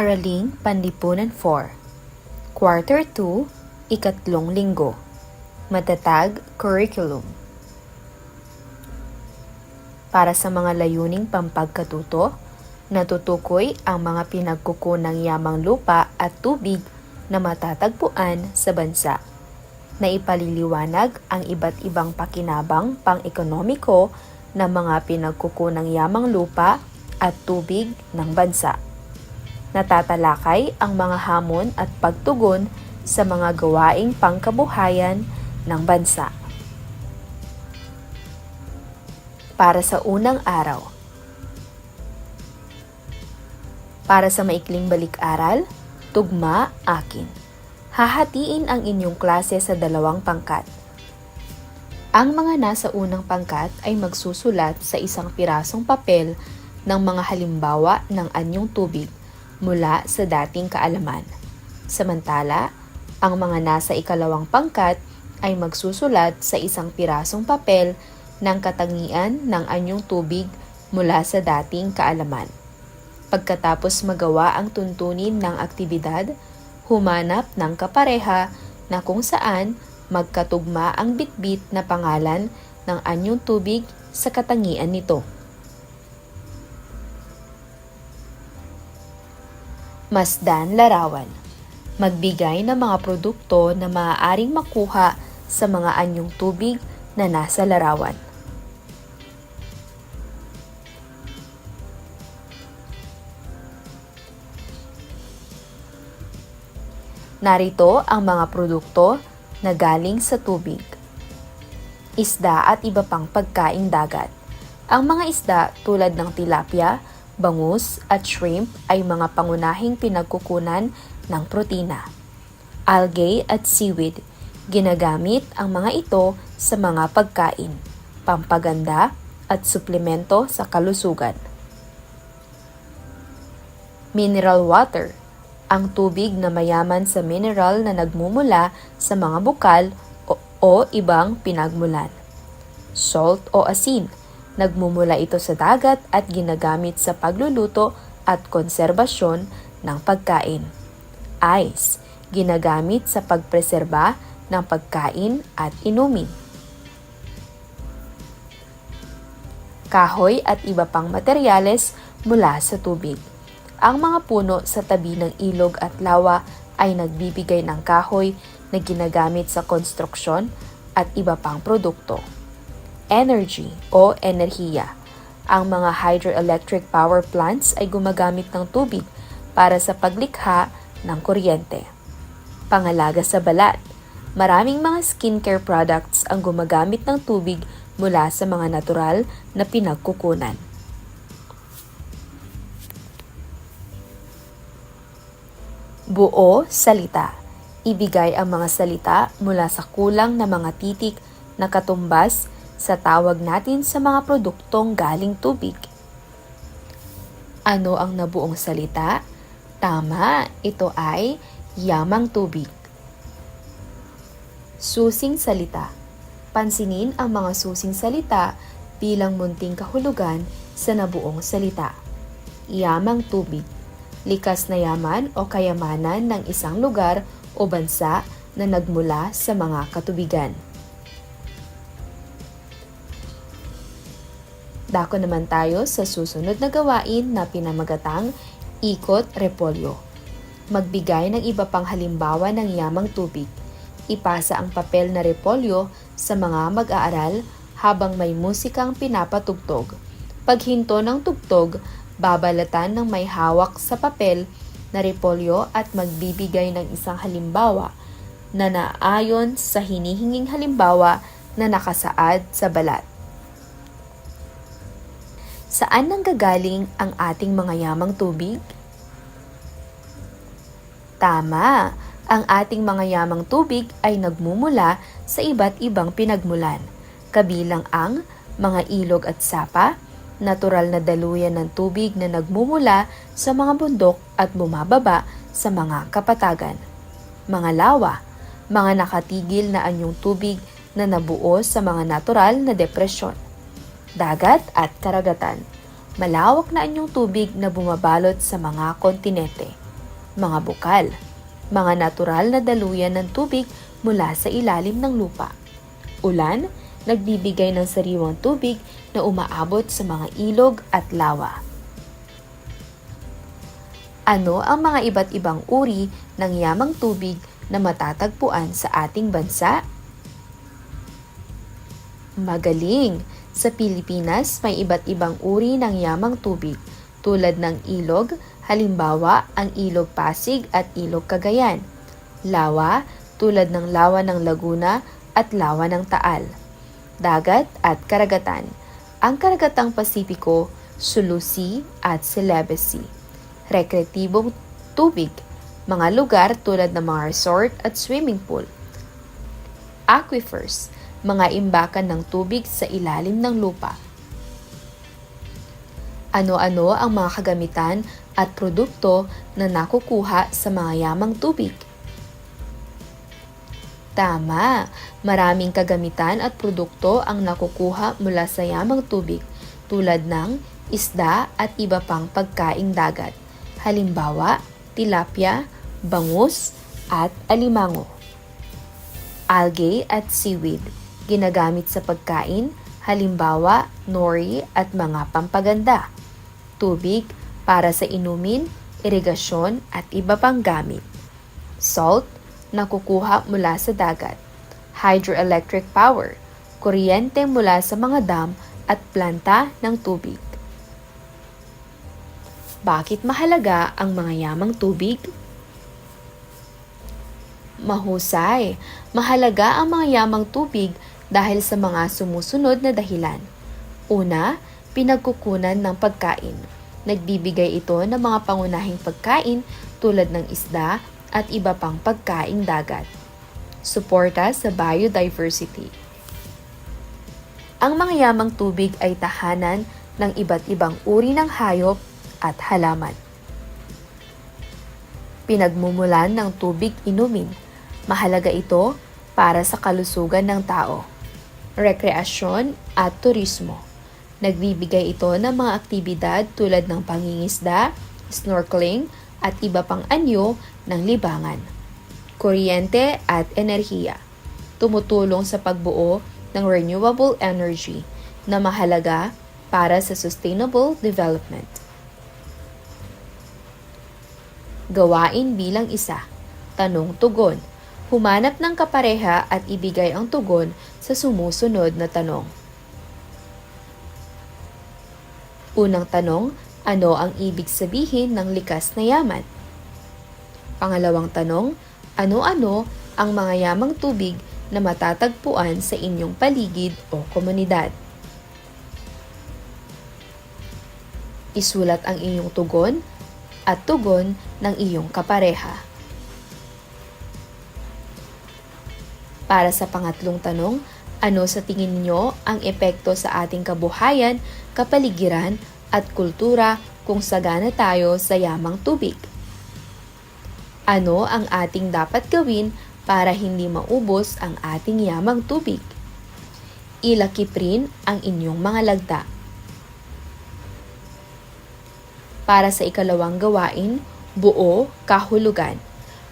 Araling Panlipunan 4 Quarter 2, Ikatlong Linggo Matatag Curriculum Para sa mga layuning pampagkatuto, natutukoy ang mga pinagkukunang yamang lupa at tubig na matatagpuan sa bansa. Naipaliliwanag ang iba't ibang pakinabang pang-ekonomiko ng mga pinagkukunang yamang lupa at tubig ng bansa. Natatalakay ang mga hamon at pagtugon sa mga gawaing pangkabuhayan ng bansa. Para sa unang araw. Para sa maikling balik-aral, tugma akin. Hahatiin ang inyong klase sa dalawang pangkat. Ang mga nasa unang pangkat ay magsusulat sa isang pirasong papel ng mga halimbawa ng anyong tubig mula sa dating kaalaman. Samantala, ang mga nasa ikalawang pangkat ay magsusulat sa isang pirasong papel ng katangian ng anyong tubig mula sa dating kaalaman. Pagkatapos magawa ang tuntunin ng aktibidad, humanap ng kapareha na kung saan magkatugma ang bitbit na pangalan ng anyong tubig sa katangian nito. Masdan Larawan Magbigay ng mga produkto na maaaring makuha sa mga anyong tubig na nasa larawan. Narito ang mga produkto na galing sa tubig. Isda at iba pang pagkaing dagat. Ang mga isda tulad ng tilapia, bangus at shrimp ay mga pangunahing pinagkukunan ng protina. Algae at seaweed, ginagamit ang mga ito sa mga pagkain, pampaganda at suplemento sa kalusugan. Mineral water, ang tubig na mayaman sa mineral na nagmumula sa mga bukal o, o ibang pinagmulan. Salt o asin, nagmumula ito sa dagat at ginagamit sa pagluluto at konserbasyon ng pagkain. Ice, ginagamit sa pagpreserba ng pagkain at inumin. Kahoy at iba pang materyales mula sa tubig. Ang mga puno sa tabi ng ilog at lawa ay nagbibigay ng kahoy na ginagamit sa konstruksyon at iba pang produkto. Energy o enerhiya. Ang mga hydroelectric power plants ay gumagamit ng tubig para sa paglikha ng kuryente. Pangalaga sa balat. Maraming mga skincare products ang gumagamit ng tubig mula sa mga natural na pinagkukunan. Buo salita. Ibigay ang mga salita mula sa kulang na mga titik na katumbas sa tawag natin sa mga produktong galing tubig. Ano ang nabuong salita? Tama, ito ay yamang tubig. Susing salita. Pansinin ang mga susing salita bilang munting kahulugan sa nabuong salita. Yamang tubig likas na yaman o kayamanan ng isang lugar o bansa na nagmula sa mga katubigan. Dako naman tayo sa susunod na gawain na pinamagatang ikot repolyo. Magbigay ng iba pang halimbawa ng yamang tubig. Ipasa ang papel na repolyo sa mga mag-aaral habang may musikang pinapatugtog. Paghinto ng tugtog, babalatan ng may hawak sa papel na repolyo at magbibigay ng isang halimbawa na naayon sa hinihinging halimbawa na nakasaad sa balat. Saan nanggagaling ang ating mga yamang tubig? Tama, ang ating mga yamang tubig ay nagmumula sa iba't ibang pinagmulan, kabilang ang mga ilog at sapa, natural na daluyan ng tubig na nagmumula sa mga bundok at bumababa sa mga kapatagan. Mga lawa, mga nakatigil na anyong tubig na nabuo sa mga natural na depresyon. Dagat at karagatan, malawak na anyong tubig na bumabalot sa mga kontinente. mga bukal, mga natural na daluyan ng tubig mula sa ilalim ng lupa. Ulan, nagbibigay ng sariwang tubig na umaabot sa mga ilog at lawa. Ano ang mga iba't ibang uri ng yamang tubig na matatagpuan sa ating bansa? Magaling! Sa Pilipinas, may iba't ibang uri ng yamang tubig tulad ng ilog, halimbawa ang ilog Pasig at ilog Cagayan. Lawa, tulad ng lawa ng Laguna at lawa ng Taal. Dagat at karagatan. Ang karagatang Pasipiko, Sulu Sea at Celebes Sea. Rekreatibong tubig, mga lugar tulad ng mga resort at swimming pool. Aquifers, mga imbakan ng tubig sa ilalim ng lupa. Ano-ano ang mga kagamitan at produkto na nakukuha sa mga yamang tubig? Tama, maraming kagamitan at produkto ang nakukuha mula sa yamang tubig tulad ng isda at iba pang pagkaing dagat. Halimbawa, tilapia, bangus, at alimango. Algae at seaweed ginagamit sa pagkain, halimbawa nori at mga pampaganda, tubig para sa inumin, irigasyon at iba pang gamit. Salt, nakukuha mula sa dagat. Hydroelectric power, kuryente mula sa mga dam at planta ng tubig. Bakit mahalaga ang mga yamang tubig? Mahusay. Mahalaga ang mga yamang tubig dahil sa mga sumusunod na dahilan. Una, pinagkukunan ng pagkain. Nagbibigay ito ng mga pangunahing pagkain tulad ng isda at iba pang pagkaing dagat. Suporta sa biodiversity. Ang mga yamang tubig ay tahanan ng iba't ibang uri ng hayop at halaman. Pinagmumulan ng tubig inumin. Mahalaga ito para sa kalusugan ng tao rekreasyon at turismo. Nagbibigay ito ng mga aktibidad tulad ng pangingisda, snorkeling at iba pang anyo ng libangan. Kuryente at enerhiya. Tumutulong sa pagbuo ng renewable energy na mahalaga para sa sustainable development. Gawain bilang isa. Tanong-tugon Humanap ng kapareha at ibigay ang tugon sa sumusunod na tanong. Unang tanong, ano ang ibig sabihin ng likas na yaman? Pangalawang tanong, ano-ano ang mga yamang tubig na matatagpuan sa inyong paligid o komunidad? Isulat ang inyong tugon at tugon ng iyong kapareha. Para sa pangatlong tanong, ano sa tingin niyo ang epekto sa ating kabuhayan, kapaligiran at kultura kung sagana tayo sa yamang tubig? Ano ang ating dapat gawin para hindi maubos ang ating yamang tubig? Ilakip rin ang inyong mga lagda. Para sa ikalawang gawain, buo kahulugan.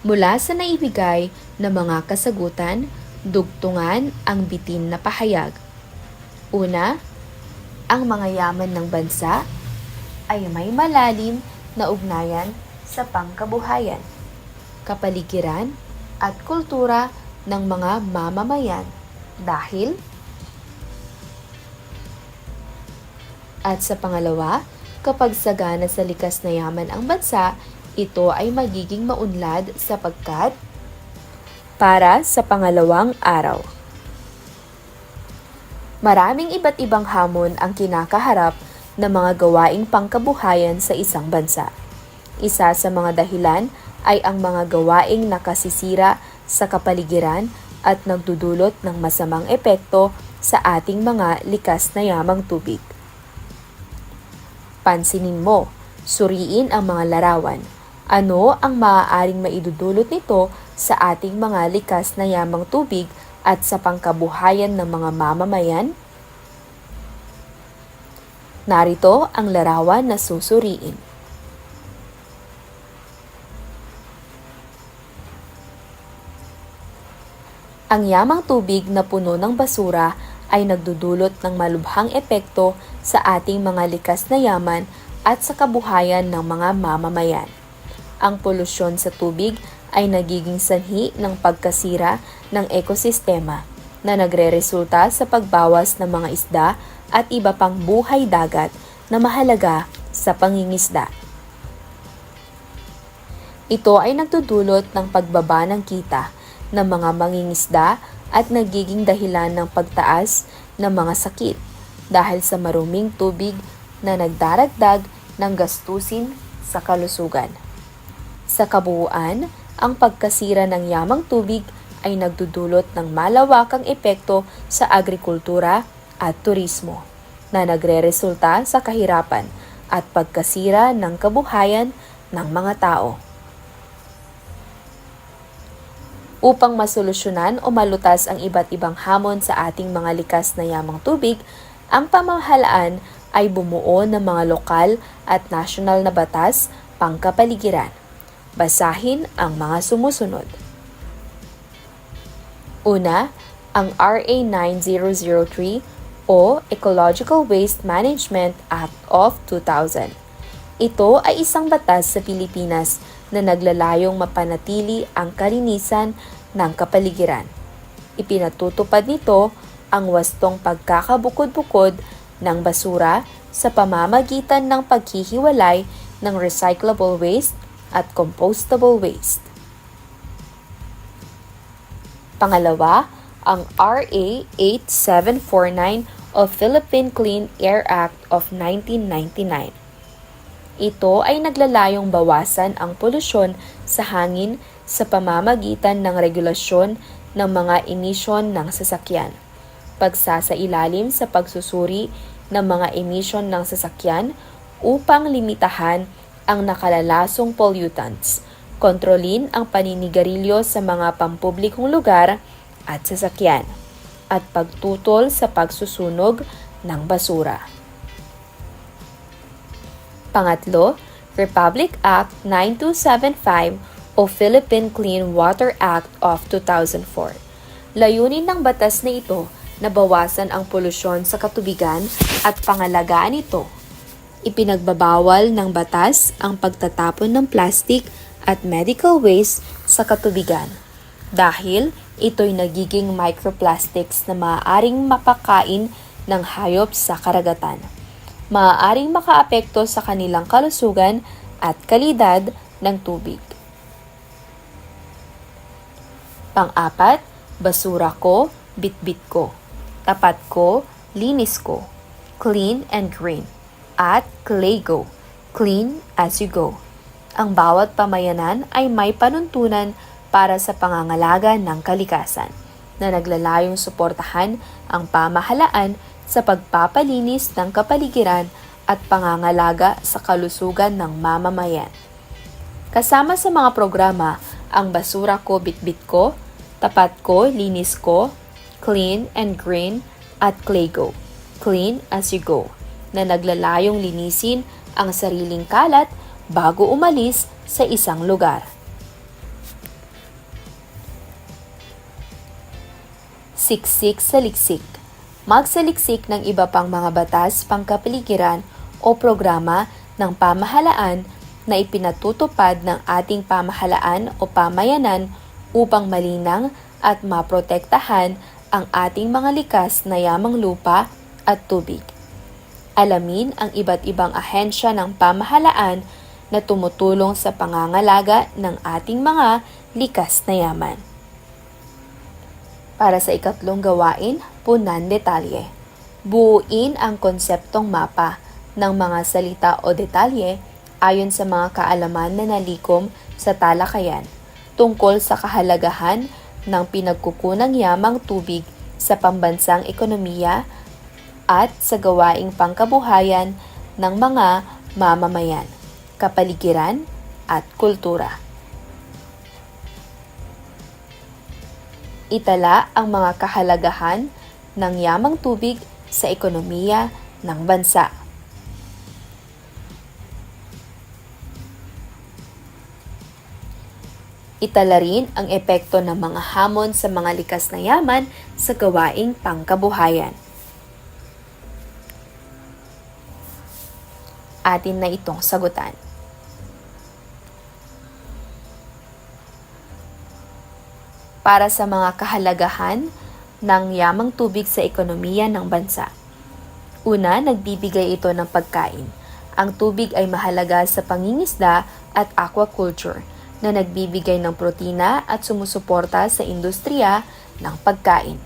Mula sa naibigay na mga kasagutan, dugtungan ang bitin na pahayag. Una, ang mga yaman ng bansa ay may malalim na ugnayan sa pangkabuhayan, kapaligiran at kultura ng mga mamamayan dahil at sa pangalawa, kapag sagana sa likas na yaman ang bansa, ito ay magiging maunlad sapagkat para sa pangalawang araw. Maraming iba't ibang hamon ang kinakaharap ng mga gawaing pangkabuhayan sa isang bansa. Isa sa mga dahilan ay ang mga gawaing nakasisira sa kapaligiran at nagdudulot ng masamang epekto sa ating mga likas na yamang tubig. Pansinin mo, suriin ang mga larawan. Ano ang maaaring maidudulot nito sa ating mga likas na yamang tubig at sa pangkabuhayan ng mga mamamayan? Narito ang larawan na susuriin. Ang yamang tubig na puno ng basura ay nagdudulot ng malubhang epekto sa ating mga likas na yaman at sa kabuhayan ng mga mamamayan. Ang polusyon sa tubig ay nagiging sanhi ng pagkasira ng ekosistema na nagreresulta sa pagbawas ng mga isda at iba pang buhay dagat na mahalaga sa pangingisda. Ito ay nagdudulot ng pagbaba ng kita ng mga mangingisda at nagiging dahilan ng pagtaas ng mga sakit dahil sa maruming tubig na nagdaragdag ng gastusin sa kalusugan. Sa kabuuan, ang pagkasira ng yamang tubig ay nagdudulot ng malawakang epekto sa agrikultura at turismo na nagreresulta sa kahirapan at pagkasira ng kabuhayan ng mga tao. Upang masolusyonan o malutas ang iba't ibang hamon sa ating mga likas na yamang tubig, ang pamahalaan ay bumuo ng mga lokal at national na batas pangkapaligiran. Basahin ang mga sumusunod. Una, ang RA 9003 o Ecological Waste Management Act of 2000. Ito ay isang batas sa Pilipinas na naglalayong mapanatili ang kalinisan ng kapaligiran. Ipinatutupad nito ang wastong pagkakabukod-bukod ng basura sa pamamagitan ng paghihiwalay ng recyclable waste at compostable waste. Pangalawa, ang RA 8749 o Philippine Clean Air Act of 1999. Ito ay naglalayong bawasan ang polusyon sa hangin sa pamamagitan ng regulasyon ng mga emisyon ng sasakyan, pagsasailalim sa pagsusuri ng mga emisyon ng sasakyan upang limitahan ang nakalalasong pollutants, kontrolin ang paninigarilyo sa mga pampublikong lugar at sasakyan, at pagtutol sa pagsusunog ng basura. Pangatlo, Republic Act 9275 o Philippine Clean Water Act of 2004. Layunin ng batas na ito na bawasan ang polusyon sa katubigan at pangalagaan ito. Ipinagbabawal ng batas ang pagtatapon ng plastic at medical waste sa katubigan dahil ito'y nagiging microplastics na maaaring mapakain ng hayop sa karagatan maaaring makaapekto sa kanilang kalusugan at kalidad ng tubig. Pang-apat, basura ko, bitbit ko. Tapat ko, linis ko. Clean and green. At Claygo, clean as you go. Ang bawat pamayanan ay may panuntunan para sa pangangalaga ng kalikasan na naglalayong suportahan ang pamahalaan sa pagpapalinis ng kapaligiran at pangangalaga sa kalusugan ng mamamayan. Kasama sa mga programa ang Basura Ko Bitbit Ko, Tapat Ko Linis Ko, Clean and Green at Claygo, Clean as You Go, na naglalayong linisin ang sariling kalat bago umalis sa isang lugar. Siksik sa liksik magsaliksik ng iba pang mga batas pangkapaligiran o programa ng pamahalaan na ipinatutupad ng ating pamahalaan o pamayanan upang malinang at maprotektahan ang ating mga likas na yamang lupa at tubig. Alamin ang iba't ibang ahensya ng pamahalaan na tumutulong sa pangangalaga ng ating mga likas na yaman. Para sa ikatlong gawain, punan detalye. Buuin ang konseptong mapa ng mga salita o detalye ayon sa mga kaalaman na nalikom sa talakayan tungkol sa kahalagahan ng pinagkukunang yamang tubig sa pambansang ekonomiya at sa gawaing pangkabuhayan ng mga mamamayan, kapaligiran at kultura. itala ang mga kahalagahan ng yamang tubig sa ekonomiya ng bansa. Itala rin ang epekto ng mga hamon sa mga likas na yaman sa gawaing pangkabuhayan. Atin na itong sagutan. Para sa mga kahalagahan ng yamang tubig sa ekonomiya ng bansa. Una, nagbibigay ito ng pagkain. Ang tubig ay mahalaga sa pangingisda at aquaculture na nagbibigay ng protina at sumusuporta sa industriya ng pagkain.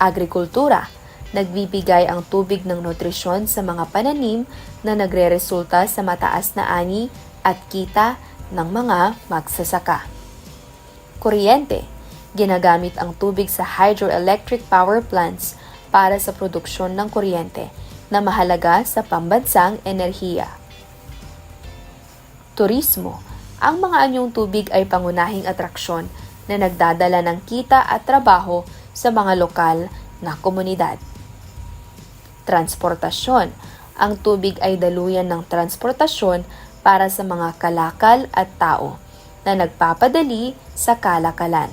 Agrikultura, nagbibigay ang tubig ng nutrisyon sa mga pananim na nagreresulta sa mataas na ani at kita ng mga magsasaka. Kuryente, ginagamit ang tubig sa hydroelectric power plants para sa produksyon ng kuryente na mahalaga sa pambansang enerhiya. Turismo, ang mga anyong tubig ay pangunahing atraksyon na nagdadala ng kita at trabaho sa mga lokal na komunidad. Transportasyon, ang tubig ay daluyan ng transportasyon para sa mga kalakal at tao na nagpapadali sa kalakalan.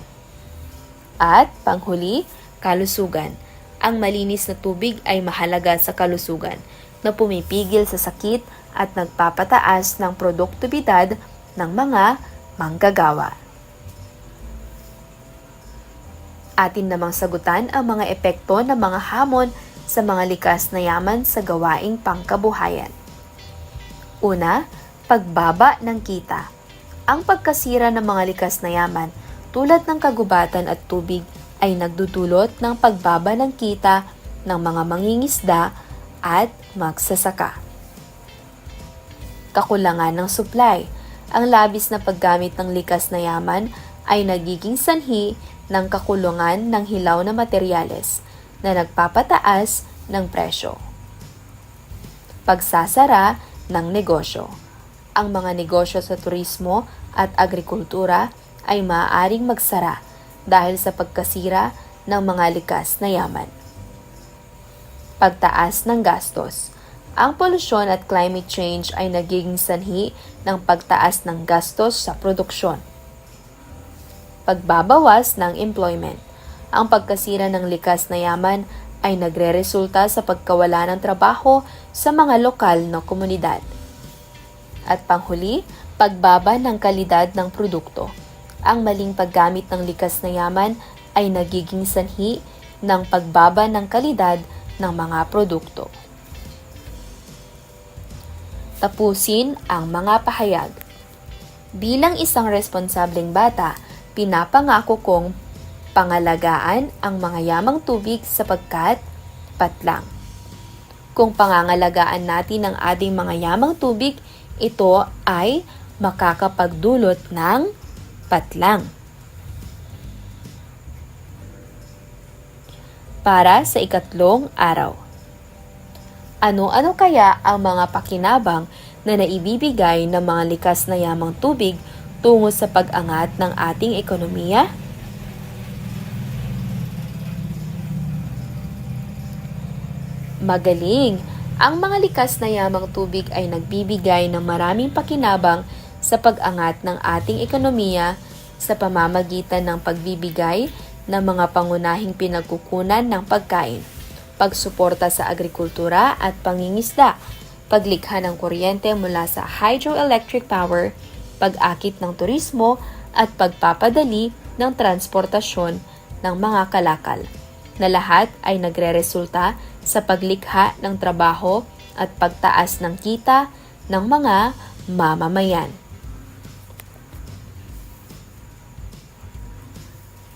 At panghuli, kalusugan. Ang malinis na tubig ay mahalaga sa kalusugan na pumipigil sa sakit at nagpapataas ng produktibidad ng mga manggagawa. Atin namang sagutan ang mga epekto ng mga hamon sa mga likas na yaman sa gawaing pangkabuhayan. Una, pagbaba ng kita. Ang pagkasira ng mga likas na yaman tulad ng kagubatan at tubig ay nagdudulot ng pagbaba ng kita ng mga mangingisda at magsasaka. Kakulangan ng supply. Ang labis na paggamit ng likas na yaman ay nagiging sanhi ng kakulungan ng hilaw na materyales na nagpapataas ng presyo. Pagsasara ng negosyo. Ang mga negosyo sa turismo at agrikultura ay maaaring magsara dahil sa pagkasira ng mga likas na yaman. Pagtaas ng gastos. Ang polusyon at climate change ay nagiging sanhi ng pagtaas ng gastos sa produksyon. Pagbabawas ng employment. Ang pagkasira ng likas na yaman ay nagreresulta sa pagkawala ng trabaho sa mga lokal na komunidad. At panghuli, pagbaba ng kalidad ng produkto. Ang maling paggamit ng likas na yaman ay nagiging sanhi ng pagbaba ng kalidad ng mga produkto. Tapusin ang mga pahayag. Bilang isang responsableng bata, pinapangako kong pangalagaan ang mga yamang tubig sapagkat patlang. Kung pangangalagaan natin ang ating mga yamang tubig, ito ay makakapagdulot ng patlang. Para sa ikatlong araw. Ano-ano kaya ang mga pakinabang na naibibigay ng mga likas na yamang tubig tungo sa pag-angat ng ating ekonomiya? Magaling! Ang mga likas na yamang tubig ay nagbibigay ng maraming pakinabang sa pag-angat ng ating ekonomiya sa pamamagitan ng pagbibigay ng mga pangunahing pinagkukunan ng pagkain, pagsuporta sa agrikultura at pangingisda, paglikha ng kuryente mula sa hydroelectric power, pag-akit ng turismo at pagpapadali ng transportasyon ng mga kalakal, na lahat ay nagreresulta sa paglikha ng trabaho at pagtaas ng kita ng mga mamamayan.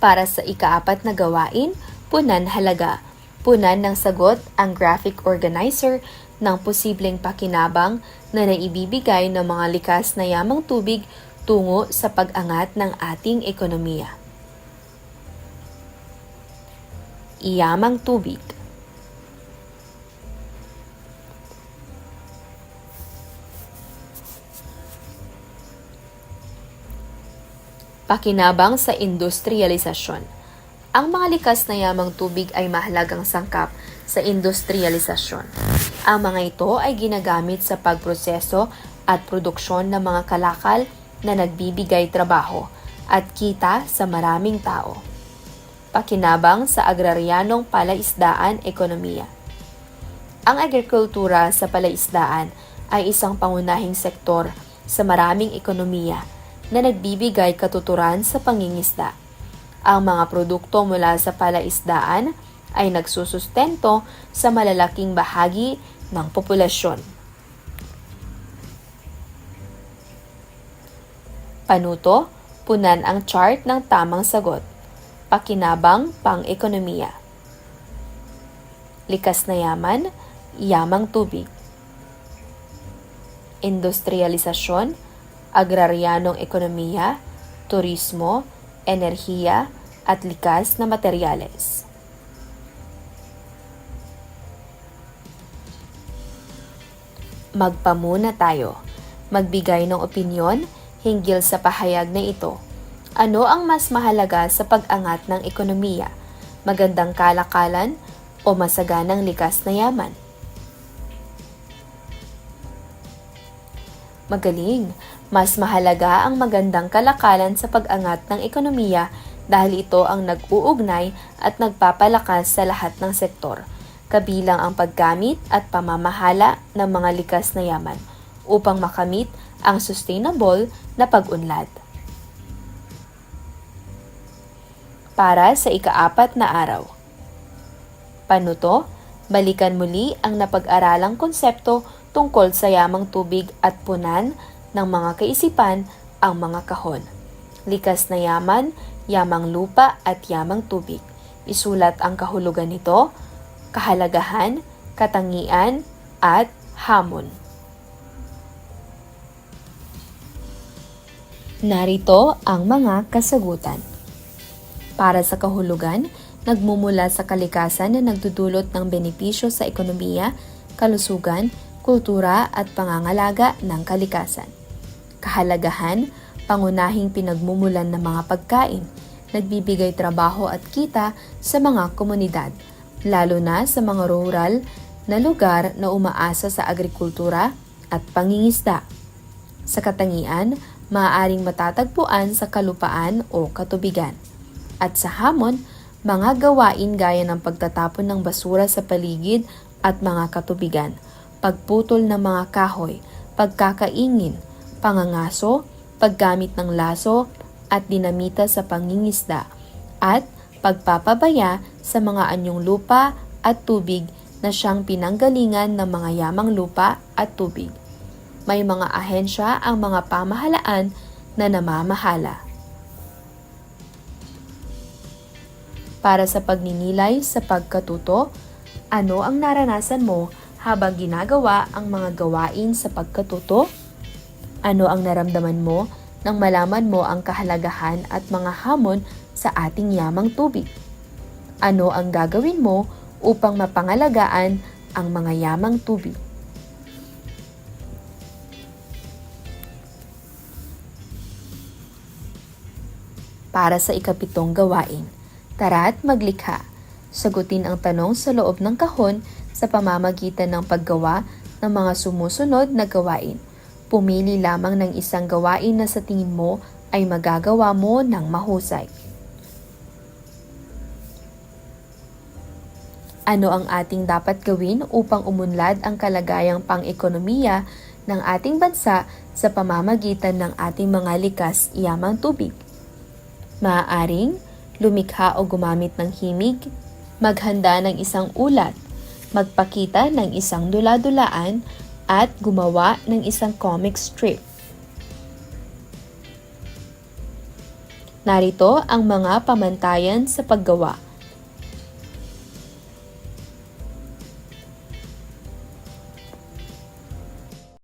Para sa ikaapat na gawain, punan halaga. Punan ng sagot ang graphic organizer ng posibleng pakinabang na naibibigay ng mga likas na yamang tubig tungo sa pag-angat ng ating ekonomiya. Iyamang tubig Pakinabang sa industrialisasyon. Ang mga likas na yamang tubig ay mahalagang sangkap sa industrialisasyon. Ang mga ito ay ginagamit sa pagproseso at produksyon ng mga kalakal na nagbibigay trabaho at kita sa maraming tao. Pakinabang sa agraryanong palaisdaan ekonomiya. Ang agrikultura sa palaisdaan ay isang pangunahing sektor sa maraming ekonomiya na nagbibigay katuturan sa pangingisda. Ang mga produkto mula sa palaisdaan ay nagsusustento sa malalaking bahagi ng populasyon. Panuto, punan ang chart ng tamang sagot. Pakinabang pang-ekonomiya. Likas na yaman, yamang tubig. Industrialisasyon, agraryanong ekonomiya, turismo, enerhiya, at likas na materyales. Magpamuna tayo. Magbigay ng opinyon hinggil sa pahayag na ito. Ano ang mas mahalaga sa pag-angat ng ekonomiya? Magandang kalakalan o masaganang likas na yaman? Magaling! Mas mahalaga ang magandang kalakalan sa pag-angat ng ekonomiya dahil ito ang nag-uugnay at nagpapalakas sa lahat ng sektor kabilang ang paggamit at pamamahala ng mga likas na yaman upang makamit ang sustainable na pag-unlad. Para sa ikaapat na araw. Panuto, balikan muli ang napag-aralang konsepto tungkol sa yamang tubig at punan ng mga kaisipan ang mga kahon. Likas na yaman, yamang lupa at yamang tubig. Isulat ang kahulugan nito kahalagahan, katangian, at hamon. Narito ang mga kasagutan. Para sa kahulugan, nagmumula sa kalikasan na nagdudulot ng benepisyo sa ekonomiya, kalusugan, kultura at pangangalaga ng kalikasan. Kahalagahan, pangunahing pinagmumulan ng mga pagkain, nagbibigay trabaho at kita sa mga komunidad lalo na sa mga rural na lugar na umaasa sa agrikultura at pangingisda. Sa katangian, maaaring matatagpuan sa kalupaan o katubigan. At sa hamon, mga gawain gaya ng pagtatapon ng basura sa paligid at mga katubigan, pagputol ng mga kahoy, pagkakaingin, pangangaso, paggamit ng laso at dinamita sa pangingisda, at pagpapabaya sa mga anyong lupa at tubig na siyang pinanggalingan ng mga yamang lupa at tubig. May mga ahensya ang mga pamahalaan na namamahala. Para sa pagninilay sa pagkatuto, ano ang naranasan mo habang ginagawa ang mga gawain sa pagkatuto? Ano ang naramdaman mo nang malaman mo ang kahalagahan at mga hamon sa ating yamang tubig? Ano ang gagawin mo upang mapangalagaan ang mga yamang tubig? Para sa ikapitong gawain, tara't maglikha. Sagutin ang tanong sa loob ng kahon sa pamamagitan ng paggawa ng mga sumusunod na gawain. Pumili lamang ng isang gawain na sa tingin mo ay magagawa mo ng mahusay. Ano ang ating dapat gawin upang umunlad ang kalagayang pang-ekonomiya ng ating bansa sa pamamagitan ng ating mga likas yamang tubig? Maaaring lumikha o gumamit ng himig, maghanda ng isang ulat, magpakita ng isang dula-dulaan, at gumawa ng isang comic strip. Narito ang mga pamantayan sa paggawa